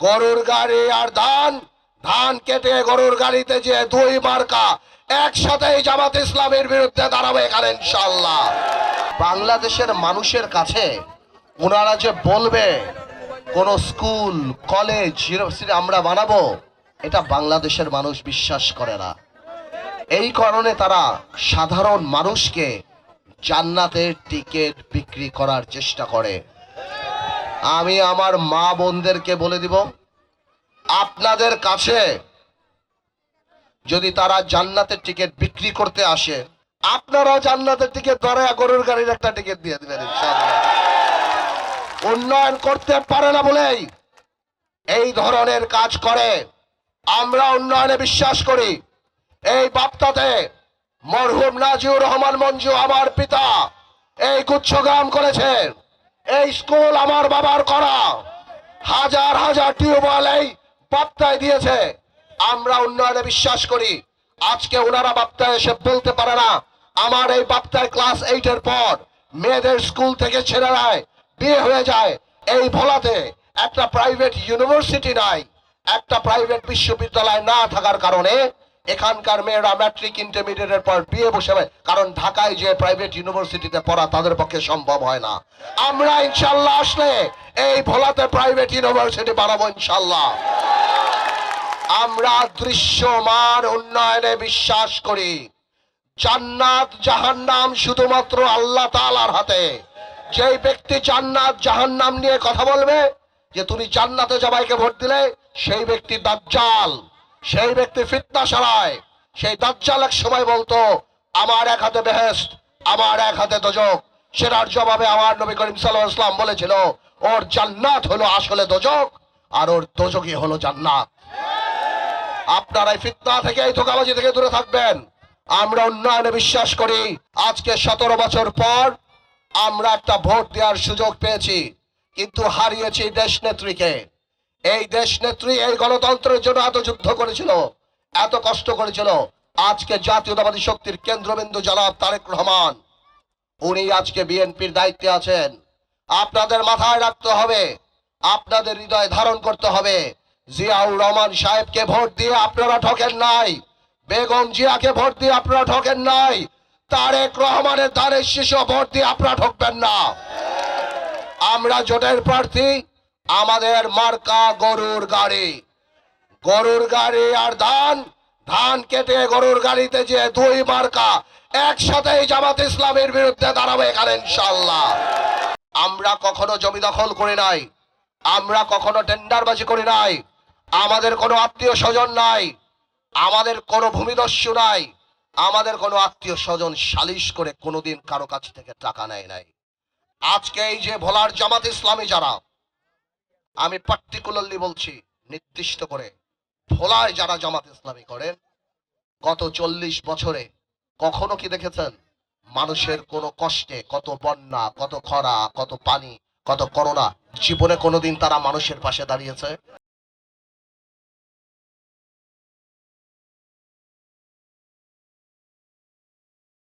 গরুর গাড়ি আর ধান ধান কেটে গরুর গাড়িতে যে দুই মার্কা একসাথে জামাত ইসলামের বিরুদ্ধে দাঁড়াবে এখানে ইনশাল্লাহ বাংলাদেশের মানুষের কাছে ওনারা যে বলবে, কোন স্কুল, কলেজ, ইউনিভার্সিটি আমরা বানাবো, এটা বাংলাদেশের মানুষ বিশ্বাস করে না। এই কারণে তারা সাধারণ মানুষকে জান্নাতের টিকিট বিক্রি করার চেষ্টা করে। আমি আমার মা বোনদেরকে বলে দিব, আপনাদের কাছে যদি তারা জান্নাতের টিকিট বিক্রি করতে আসে আপনারাও জান্নাতের টিকিট ধরে গরুর গাড়ির একটা টিকিট দিয়ে দিবেন। উন্নয়ন করতে পারে না বলেই এই ধরনের কাজ করে। আমরা উন্নয়নে বিশ্বাস করি। এই বাপ্তাতে মরহুম নাজিউর রহমান মঞ্জু আমার পিতা এই গুচ্ছগ্রাম করেছেন এই স্কুল আমার বাবার করা। হাজার হাজার টিউবওয়েল এই বাপ্তায় দিয়েছে। আমরা উন্নয়নে বিশ্বাস করি। আজকে ওনারা বাপ্তায় এসে বলতে পারে না, আমার এই বাপ্তায় ক্লাস এইটের পর মেয়েদের স্কুল থেকে ছেলেরায় বিয়ে হয়ে যায়। এই ভোলাতে একটা প্রাইভেট ইউনিভার্সিটি নাই, একটা প্রাইভেট বিশ্ববিদ্যালয় না থাকার কারণে এখানকার মেয়েরা ম্যাট্রিক ইন্টারমিডিয়েটের পর বিয়ে বসে। কারণ ঢাকায় যে প্রাইভেট ইউনিভার্সিটিতে পড়া তাদের পক্ষে সম্ভব হয় না। আমরা ইনশাল্লাহ আসলে এই ভোলাতে প্রাইভেট ইউনিভার্সিটি বানাবো ইনশাল্লাহ। আমরা দৃশ্যমান উন্নয়নে বিশ্বাস করি। জান্নাত জাহান্নাম শুধুমাত্র আল্লাহ তাআলার হাতে। যেই ব্যক্তি জান্নাত জাহান্নাম নিয়ে কথা বলবে, যে তুমি জান্নাতে জবাইকে ভোট দিলে, সেই ব্যক্তি দাজ্জাল। সেই ব্যক্তি ফিতনা সারায় সেই দাজ্জাল এক সময় বলতো, আমার এক হাতে বেহেস্ত আমার এক হাতে দোজক। সেটার জবাবে আমার নবী করিম ওয়াসাল্লাম বলেছিল, ওর জান্নাত হলো আসলে দোজক, আর ওর দোজকই হলো জান্নাত। আপনারা এই ফিতনা থেকে, এই ধোকাবাজি থেকে দূরে থাকবেন। আমরা উন্নয়নে বিশ্বাস করি, আজকে সতেরো বছর পর আমরা একটা ভোট দেওয়ার সুযোগ পেয়েছি, কিন্তু হারিয়েছি দেশ নেত্রীকে এই দেশ নেত্রী, এই গণতন্ত্রের জন্য এত যুদ্ধ করেছিল, এত কষ্ট করেছিল। আজকে জাতীয়তাবাদী শক্তির কেন্দ্রবিন্দু জনাব তারেক রহমান। উনি আজকে বিএনপির দায়িত্বে আছেন। আপনাদের মাথায় রাখতে হবে, আপনাদের হৃদয় ধারণ করতে হবে। জিয়াউর রহমান সাহেবকে ভোট দিয়ে আপনারা ঠকেন নাই, বেগম জিয়াকে ভোট দিয়ে আপনারা ঠকেন নাই, তারেক রহমানের দ্বারের শিশু ভোট দিয়ে আপনারা ঠকবেন না। আমরা জোটের প্রার্থী আমাদের মার্কা গরুর গাড়ি। গরুর গাড়ি আর ধান ধান কেটে গরুর গাড়িতে যে দুই মার্কা একসাথে জামাত ইসলামের বিরুদ্ধে দাঁড়াবে এখানে ইনশাল্লাহ আমরা কখনো জমি দখল করি নাই, আমরা কখনো টেন্ডারবাজি করি নাই, আমাদের কোনো আত্মীয় স্বজন নাই, আমাদের কোনো ভূমিদস্যু নাই, আমাদের কোনো আত্মীয় স্বজন সালিশ করে কোনোদিন কারও কাছ থেকে টাকা নেয় নাই। আজকে এই যে ভোলার জামাত ইসলামী যারা আমি পার্টিকুলারলি বলছি নির্দিষ্ট করে ভোলায় যারা জামাত ইসলামী করেন, গত চল্লিশ বছরে কখনো কি দেখেছেন? মানুষের কোনো কষ্টে কত বন্যা, কত খরা, কত পানি, কত করোনা, জীবনে কোনোদিন তারা মানুষের পাশে দাঁড়িয়েছে?